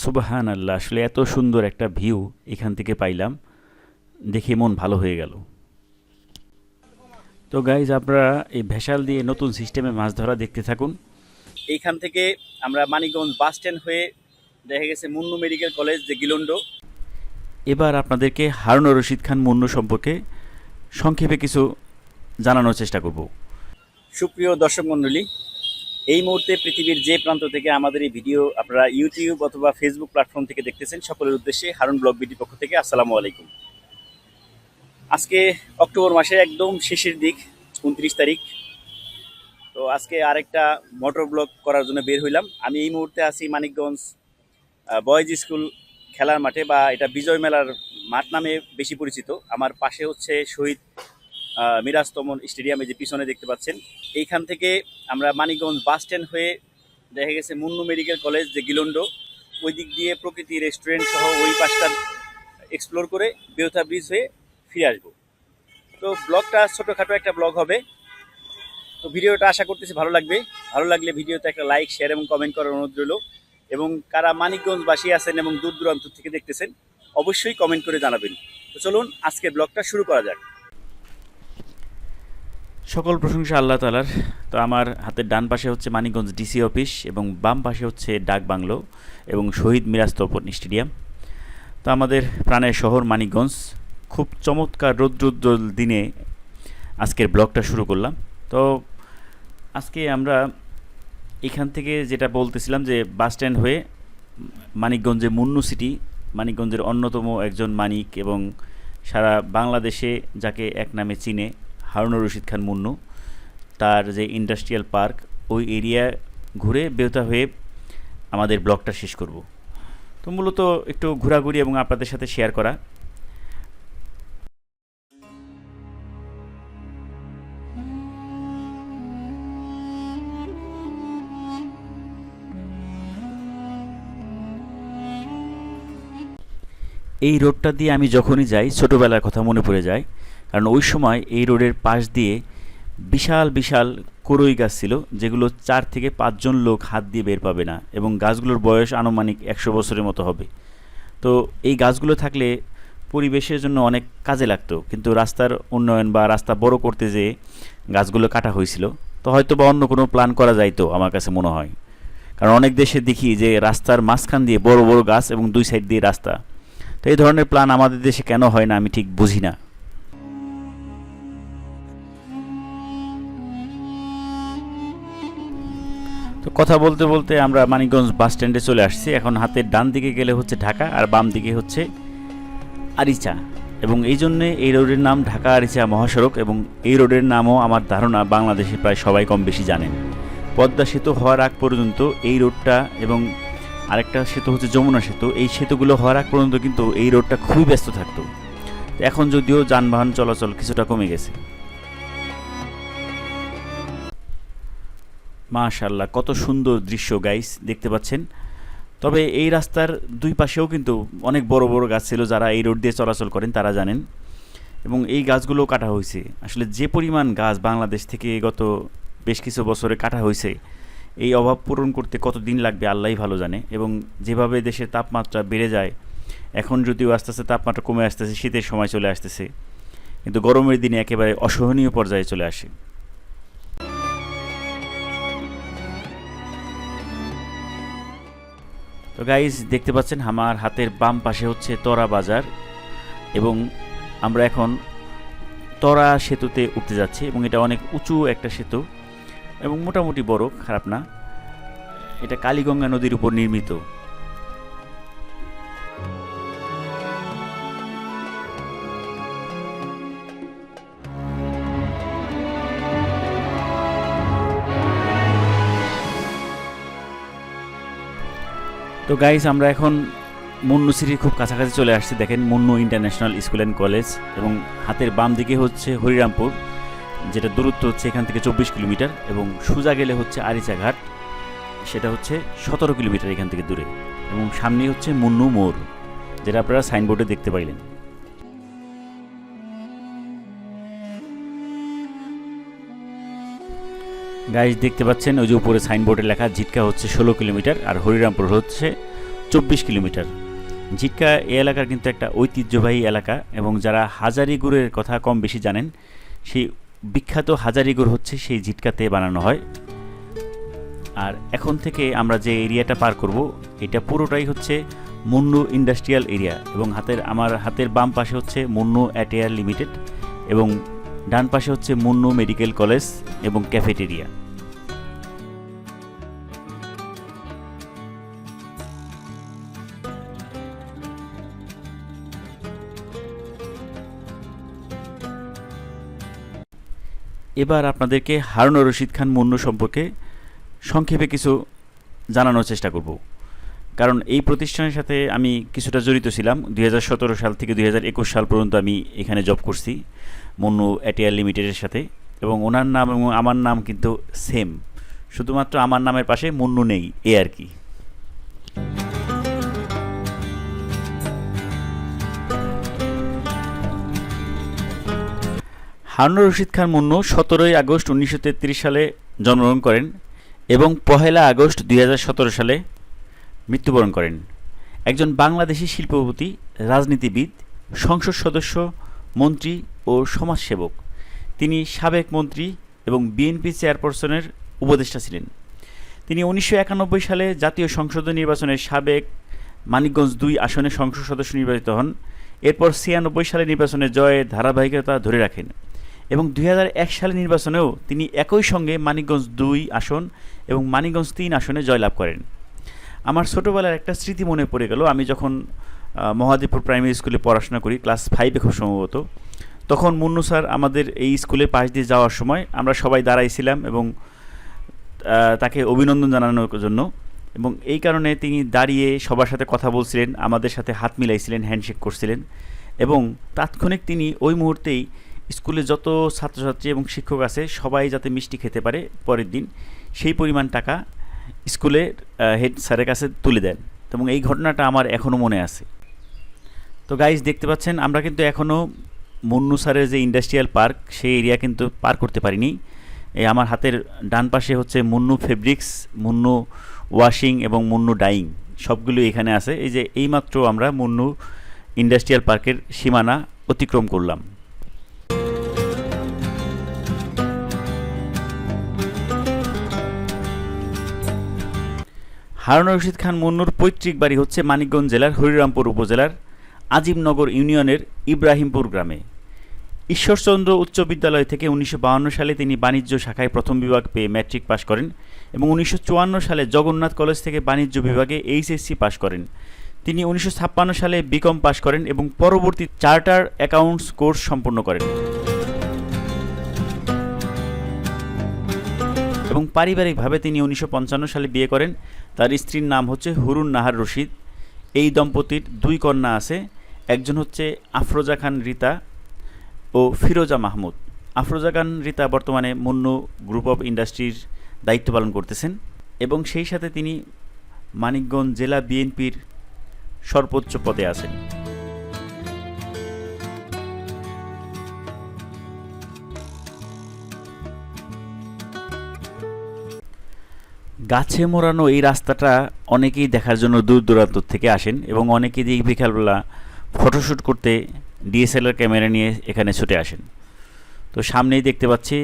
সুবাহান আল্লাহ আসলে এত সুন্দর একটা ভিউ এখান থেকে পাইলাম। দেখে মন ভালো হয়ে গেল। তো গাইজ আপনারা এই ভেসাল দিয়ে নতুন সিস্টেমে মাছ ধরা দেখতে থাকুন। এইখান থেকে আমরা মানিকগঞ্জ বাস স্ট্যান্ড হয়ে দেখা গেছে মুন্নু মেডিকেল কলেজ যে গিলন্ডো। এবার আপনাদেরকে হারুন রশিদ খান মুন্নু সম্পর্কে সংক্ষেপে কিছু জানানোর চেষ্টা করব। সুপ্রিয় দর্শক মণ্ডলী এই মুহূর্তে পৃথিবীর যে প্রান্ত থেকে আমাদের এই ভিডিও আপনারা ইউটিউব অথবা ফেসবুক প্ল্যাটফর্ম থেকে দেখতেছেন, সকলের উদ্দেশ্যে হারুন ব্লগ বিডি পক্ষ থেকে আসসালামু আলাইকুম। আজকে অক্টোবর মাসের একদম শেষের দিক, উনত্রিশ তারিখ। তো আজকে আরেকটা মোটর ব্লগ করার জন্য বের হইলাম। আমি এই মুহূর্তে আছি মানিকগঞ্জ বয়েজ স্কুল খেলার মাঠে বা এটা বিজয় মেলার মাঠ নামে বেশি পরিচিত। আমার পাশে হচ্ছে শহীদ মিরাজ তমন স্টেডিয়ামে যে পিছনে দেখতে পাচ্ছেন, এইখান থেকে আমরা মানিকগঞ্জ বাস স্ট্যান্ড হয়ে দেখা গেছে মুন্নু মেডিকেল কলেজ, যে গিলন্ডো, ওই দিক দিয়ে প্রকৃতি রেস্টুরেন্ট সহ ওই পাশটা এক্সপ্লোর করে বেউথা ব্রিজ হয়ে ফিরে আসব। তো ব্লগটা ছোটোখাটো একটা ব্লগ হবে। তো ভিডিওটা আশা করতেছি ভালো লাগবে। ভালো লাগলে ভিডিওতে একটা লাইক শেয়ার এবং কমেন্ট করার অনুরোধ রইল। এবং কারা মানিকগঞ্জবাসী আছেন এবং দূর দূরান্ত থেকে দেখতেছেন, অবশ্যই কমেন্ট করে জানাবেন। তো চলুন আজকের ব্লগটা শুরু করা যাক। সকল প্রশংসা আল্লাহ তালার তো আমার হাতের ডান পাশে হচ্ছে মানিকগঞ্জ ডিসি অফিস এবং বাম পাশে হচ্ছে ডাক বাংলো এবং শহীদ মিরাজ তপন স্টেডিয়াম। তো আমাদের প্রাণের শহর মানিকগঞ্জ। খুব চমৎকার রৌদ্রোজ্জ্বল দিনে আজকের ব্লগটা শুরু করলাম। তো আজকে আমরা এখান থেকে যেটা বলতেছিলাম যে বাস স্ট্যান্ড হয়ে মানিকগঞ্জে মুন্নু সিটি, মানিকগঞ্জের অন্যতম একজন মানিক এবং সারা বাংলাদেশে যাকে এক নামে চিনে হারুনুর রশিদ খান মুন্নু, তার যে ইন্ডাস্ট্রিয়াল পার্ক, ওই এরিয়া ঘুরে বেউতা হয়ে আমাদের ব্লগটা শেষ করব। তো মূলত একটু ঘোরাঘুরি এবং আপনাদের সাথে শেয়ার করা। এই রোডটা দিয়ে আমি যখনই যাই, ছোটোবেলার কথা মনে পড়ে যায়। কারণ ওই সময় এই রোডের পাশ দিয়ে বিশাল বিশাল করই গাছ ছিল, যেগুলো চার থেকে পাঁচজন লোক হাত দিয়ে বের পাবে না এবং গাছগুলোর বয়স আনুমানিক একশো বছরের মতো হবে। তো এই গাছগুলো থাকলে পরিবেশের জন্য অনেক কাজে লাগতো, কিন্তু রাস্তার উন্নয়ন বা রাস্তা বড় করতে যেয়ে গাছগুলো কাটা হয়েছিল। তো হয়তো বা অন্য কোনো প্ল্যান করা যাইতো আমার কাছে মনে হয়। কারণ অনেক দেশে দেখি যে রাস্তার মাঝখান দিয়ে বড় বড় গাছ এবং দুই সাইড দিয়ে রাস্তা। তো এই ধরনের প্ল্যান আমাদের দেশে কেন হয় না আমি ঠিক বুঝি না। তো কথা বলতে বলতে আমরা মানিকগঞ্জ বাস স্ট্যান্ডে চলে আসছি। এখন হাতের ডান দিকে গেলে হচ্ছে ঢাকা আর বাম দিকে হচ্ছে আরিচা। এবং এই জন্যে এই রোডের নাম ঢাকা আরিচা মহাসড়ক এবং এই রোডের নামও আমার ধারণা বাংলাদেশে প্রায় সবাই কম বেশি জানেন। পদ্মা সেতু হওয়ার আগ পর্যন্ত এই রোডটা এবং আরেকটা সেতু হচ্ছে যমুনা সেতু, এই সেতুগুলো হওয়ার আগ পর্যন্ত কিন্তু এই রোডটা খুবই ব্যস্ত থাকতো। এখন যদিও যানবাহন চলাচল কিছুটা কমে গেছে। মাশাল্লাহ কত সুন্দর দৃশ্য গাইস দেখতে পাচ্ছেন। তবে এই রাস্তার দুই পাশেও কিন্তু অনেক বড় বড় গাছ ছিল যারা এই রোড দিয়ে চলাচল করেন, তারা জানেন। এবং এই গাছগুলো কাটা হয়েছে। আসলে যে পরিমাণ গাছ বাংলাদেশ থেকে গত বেশ কিছু বছরে কাটা হয়েছে, এই অভাব পূরণ করতে কত দিন লাগবে আল্লাহই ভালো জানে। এবং যেভাবে দেশের তাপমাত্রা বেড়ে যায়, এখন যদিও আস্তে আস্তে তাপমাত্রা কমে আসতেছে, শীতের সময় চলে আসতেছে, কিন্তু গরমের দিনে একেবারে অসহনীয় পর্যায়ে চলে আসে। তো গাইজ দেখতে পাচ্ছেন আমার হাতের বাম পাশে হচ্ছে তরা বাজার এবং আমরা এখন তরা সেতুতে উঠতে যাচ্ছি এবং এটা অনেক উঁচু একটা সেতু এবং মোটামুটি বড়, খারাপ না। এটা কালীগঙ্গা নদীর উপর নির্মিত। তো গাইস আমরা এখন মুন্নু সিটির খুব কাছাকাছি চলে আসছি, দেখেন Munnu international school and college এবং হাতের বাম দিকে হচ্ছে হরিরামপুর, যেটা দূরত্ব হচ্ছে এখান থেকে চব্বিশ কিলোমিটার এবং সুজা গেলে হচ্ছে আরিচা ঘাট, সেটা হচ্ছে সতেরো কিলোমিটার এখান থেকে দূরে এবং সামনে হচ্ছে মুন্নু মোড়, যেটা আপনারা সাইনবোর্ডে দেখতে পাইলেন। গাইজ দেখতে পাচ্ছেন, ওই যে উপরে সাইনবোর্ডে লেখা, ঝিটকা হচ্ছে ষোলো কিলোমিটার আর হরিরামপুর হচ্ছে চব্বিশ কিলোমিটার। ঝিটকা এই এলাকার কিন্তু একটা ঐতিহ্যবাহী এলাকা এবং যারা হাজারি গুড়ের কথা কম বেশি জানেন, সেই বিখ্যাত হাজারি গুড় হচ্ছে সেই ঝিটকাতে বানানো হয়। আর এখন থেকে আমরা যে এরিয়াটা পার করব, এটা পুরোটাই হচ্ছে মুন্নু ইন্ডাস্ট্রিয়াল এরিয়া এবং হাতের, আমার হাতের বাম পাশে হচ্ছে মুন্নু অ্যাটেয়ার লিমিটেড এবং ডান পাশে হচ্ছে মুন্নু মেডিকেল কলেজ এবং ক্যাফেটেরিয়া। এবার আপনাদেরকে হারুনুর রশিদ খান মুন্নু সম্পর্কে সংক্ষেপে কিছু জানানোর চেষ্টা করব। কারণ এই প্রতিষ্ঠানের সাথে আমি কিছুটা জড়িত ছিলাম। দুই হাজার সতেরো সাল থেকে দুই হাজার একুশ সাল পর্যন্ত আমি এখানে জব করছি। মুন্নু এটিআর লিমিটেডের সাথে এবং ওনার নাম এবং আমার নাম কিন্তু সেম। শুধুমাত্র আমার নামের পাশে মুন্নু নেই, এ আর কি। হারুনুর রশিদ খান মুন্নু সতেরোই আগস্ট উনিশশো তেত্রিশ সালে জন্মগ্রহণ করেন এবং পহেলা আগস্ট দুই হাজার সতেরো সালে মৃত্যুবরণ করেন। একজন বাংলাদেশি শিল্পপতি, রাজনীতিবিদ, সংসদ সদস্য, মন্ত্রী ও সমাজসেবক। তিনি সাবেক মন্ত্রী এবং বিএনপি চেয়ারপারসনের উপদেষ্টা ছিলেন। তিনি উনিশশো একানব্বই সালে জাতীয় সংসদ নির্বাচনের সাবেক মানিকগঞ্জ দুই আসনে সংসদ সদস্য নির্বাচিত হন। এরপর ছিয়ানব্বই সালে নির্বাচনে জয়ের ধারাবাহিকতা ধরে রাখেন এবং দুই সালে নির্বাচনেও তিনি একই সঙ্গে মানিকগঞ্জ দুই আসন এবং মানিকগঞ্জ তিন আসনে জয়লাভ করেন। আমার ছোটোবেলার একটা স্মৃতি মনে পড়ে গেল। আমি যখন মহাদেবপুর প্রাইমারি স্কুলে পড়াশোনা করি, ক্লাস ফাইভে খুব সম্ভবত। তখন মুন্নু স্যার আমাদের এই স্কুলের পাশ দিয়ে যাওয়ার সময় আমরা সবাই দাঁড়াইছিলাম এবং তাকে অভিনন্দন জানানোর জন্য। এবং এই কারণে তিনি দাঁড়িয়ে সবার সাথে কথা বলছিলেন, আমাদের সাথে হাত মিলাইছিলেন হ্যান্ডশেক করছিলেন। এবং তাৎক্ষণিক তিনি ওই মুহূর্তেই স্কুলে যত ছাত্রছাত্রী এবং শিক্ষক আছে, সবাই যাতে মিষ্টি খেতে পারে পরের দিন, সেই পরিমাণ টাকা স্কুলের হেড স্যারের কাছে তুলে দেন। এবং এই ঘটনাটা আমার এখনও মনে আছে। তো গাইজ দেখতে পাচ্ছেন, আমরা কিন্তু এখনও মুন্নু স্যারের যে ইন্ডাস্ট্রিয়াল পার্ক, সেই এরিয়া কিন্তু পার করতে পারিনি। এই আমার হাতের ডান পাশে হচ্ছে মুন্নু ফেব্রিক্স, মুন্নু ওয়াশিং এবং মুন্নু ডাইং সবগুলো এখানে আছে। এই যে এইমাত্র আমরা মুন্নু ইন্ডাস্ট্রিয়াল পার্কের সীমানা অতিক্রম করলাম। হারুন রশিদ খান মুন্নুর পৈতৃক বাড়ি হচ্ছে মানিকগঞ্জ জেলার হরিরামপুর উপজেলার আজিমনগর ইউনিয়নের ইব্রাহিমপুর গ্রামে। ঈশ্বরচন্দ্র উচ্চ বিদ্যালয় থেকে উনিশশো সালে তিনি বাণিজ্য শাখায় প্রথম বিভাগ পেয়ে ম্যাট্রিক পাশ করেন এবং উনিশশো চুয়ান্ন সালে জগন্নাথ কলেজ থেকে বাণিজ্য বিভাগে এইচএসসি পাশ করেন। তিনি উনিশশো ছাপ্পান্ন সালে বিকম পাশ করেন এবং পরবর্তী চার্টার অ্যাকাউন্টস কোর্স সম্পন্ন করেন। এবং পারিবারিকভাবে তিনি উনিশশো পঞ্চান্ন সালে বিয়ে করেন। তার স্ত্রীর নাম হচ্ছে হুরুন নাহার রশিদ। এই দম্পতির দুই কন্যা আছে। একজন হচ্ছে আফরোজা খান রীতা ও ফিরোজা মাহমুদ। আফরোজা খান রীতা বর্তমানে মুন্নু গ্রুপ অফ ইন্ডাস্ট্রির দায়িত্ব পালন করতেছেন এবং সেই সাথে তিনি মানিকগঞ্জ জেলা বিএনপির সর্বোচ্চ পদে আছেন। গাছে মোড়ানো এই রাস্তাটা অনেকেই দেখার জন্য দূর দূরান্ত থেকে আসেন এবং অনেকেই দিয়ে বিকালবেলা ফটোশ্যুট করতে ডিএসএলআর ক্যামেরা নিয়ে এখানে ছুটে আসেন। তো সামনেই দেখতে পাচ্ছি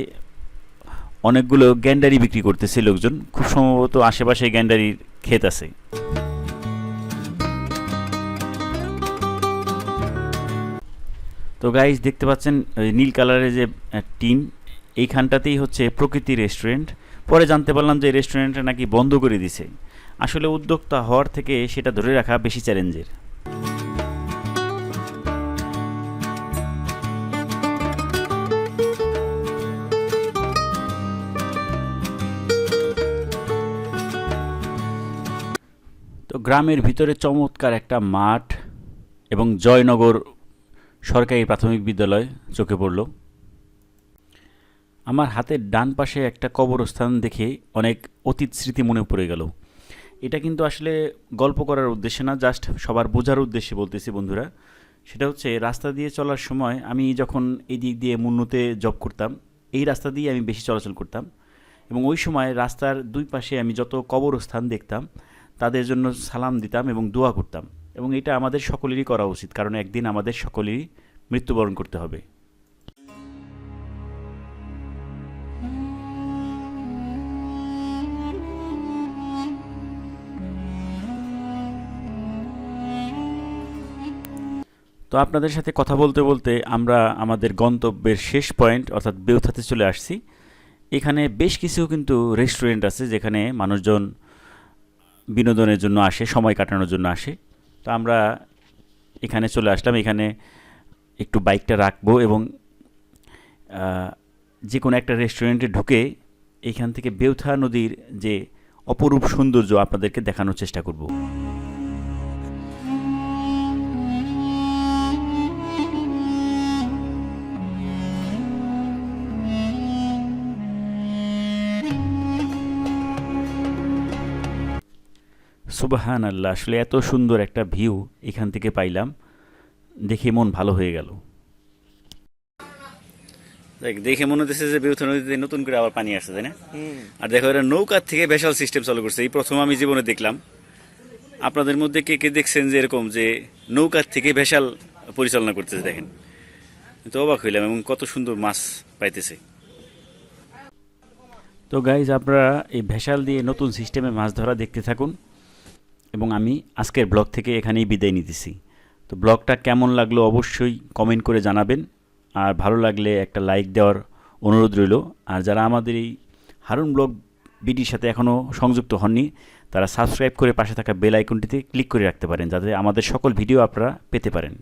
অনেকগুলো গ্যান্ডারি বিক্রি করতেছে লোকজন। খুব সম্ভবত আশেপাশে গ্যান্ডারির ক্ষেত আছে। তো গাইজ দেখতে পাচ্ছেন, ওই নীল কালারের যে টিন, এইখানটাতেই হচ্ছে প্রকৃতি রেস্টুরেন্ট। পরে জানতে পারলাম যে রেস্টুরেন্টটা নাকি বন্ধ করে দিছে। আসলে উদ্যোক্তা হওয়ার থেকে সেটা ধরে রাখা বেশি চ্যালেঞ্জের। তো গ্রামের ভিতরে চমৎকার একটা মাঠ এবং জয়নগর সরকারি প্রাথমিক বিদ্যালয় চোখে পড়ল। আমার হাতের ডান পাশে একটা কবরস্থান দেখে অনেক অতীত স্মৃতি মনে পড়ে গেল। এটা কিন্তু আসলে গল্প করার উদ্দেশ্যে না, জাস্ট সবার বোঝার উদ্দেশ্যে বলতেছি বন্ধুরা। সেটা হচ্ছে রাস্তা দিয়ে চলার সময় আমি যখন এই দিক দিয়ে মুন্নুতে জব করতাম, এই রাস্তা দিয়ে আমি বেশি চলাচল করতাম। এবং ওই সময় রাস্তার দুই পাশে আমি যত কবরস্থান দেখতাম তাদের জন্য সালাম দিতাম এবং দোয়া করতাম। এবং এটা আমাদের সকলেরই করা উচিত, কারণ একদিন আমাদের সকলেরই মৃত্যুবরণ করতে হবে। তো আপনাদের সাথে কথা বলতে বলতে আমরা আমাদের গন্তব্যের শেষ পয়েন্ট, অর্থাৎ বেউথাতে চলে আসছি। এখানে বেশ কিছু কিন্তু রেস্টুরেন্ট আছে যেখানে মানুষজন বিনোদনের জন্য আসে, সময় কাটানোর জন্য আসে। তো আমরা এখানে চলে আসলাম। এখানে একটু বাইকটা রাখব এবং যে কোনো একটা রেস্টুরেন্টে ঢুকে এখান থেকে বেউথা নদীর যে অপরূপ সৌন্দর্য আপনাদেরকে দেখানোর চেষ্টা করব। সুবাহান আল্লাহ আসলে এত সুন্দর একটা ভিউ এখান থেকে পাইলাম। দেখে মন ভালো হয়ে গেল। দেখে মনে হচ্ছে যে বেউথা নদীতে নতুন করে আবার পানি আসছে তাই না? আর দেখো এরা নৌকার থেকে ভেসাল সিস্টেম চালু করছে। এই প্রথম আমি জীবনে দেখলাম। আপনাদের মধ্যে কে কে দেখছেন যে এরকম যে নৌকার থেকে ভেসাল পরিচালনা করতেছে দেখেন। তো অবাক হইলাম এবং কত সুন্দর মাছ পাইতেছে। তো গাইজ আপনারা এই ভেসাল দিয়ে নতুন সিস্টেমে মাছ ধরা দেখতে থাকুন। এবং আমি আজকের ব্লগ থেকে এখানেই বিদায় নিতেছি। তো ব্লগটা কেমন লাগল অবশ্যই কমেন্ট করে জানাবেন। আর ভালো লাগলে একটা লাইক দেওয়ার অনুরোধ রইল। আর যারা আমাদের এই হারুন ব্লগ বিডির সাথে এখনও সংযুক্ত হননি, তারা সাবস্ক্রাইব করে পাশে থাকা বেল আইকনটিতে ক্লিক করে রাখতে পারেন, যাতে আমাদের সকল ভিডিও আপনারা পেতে পারেন।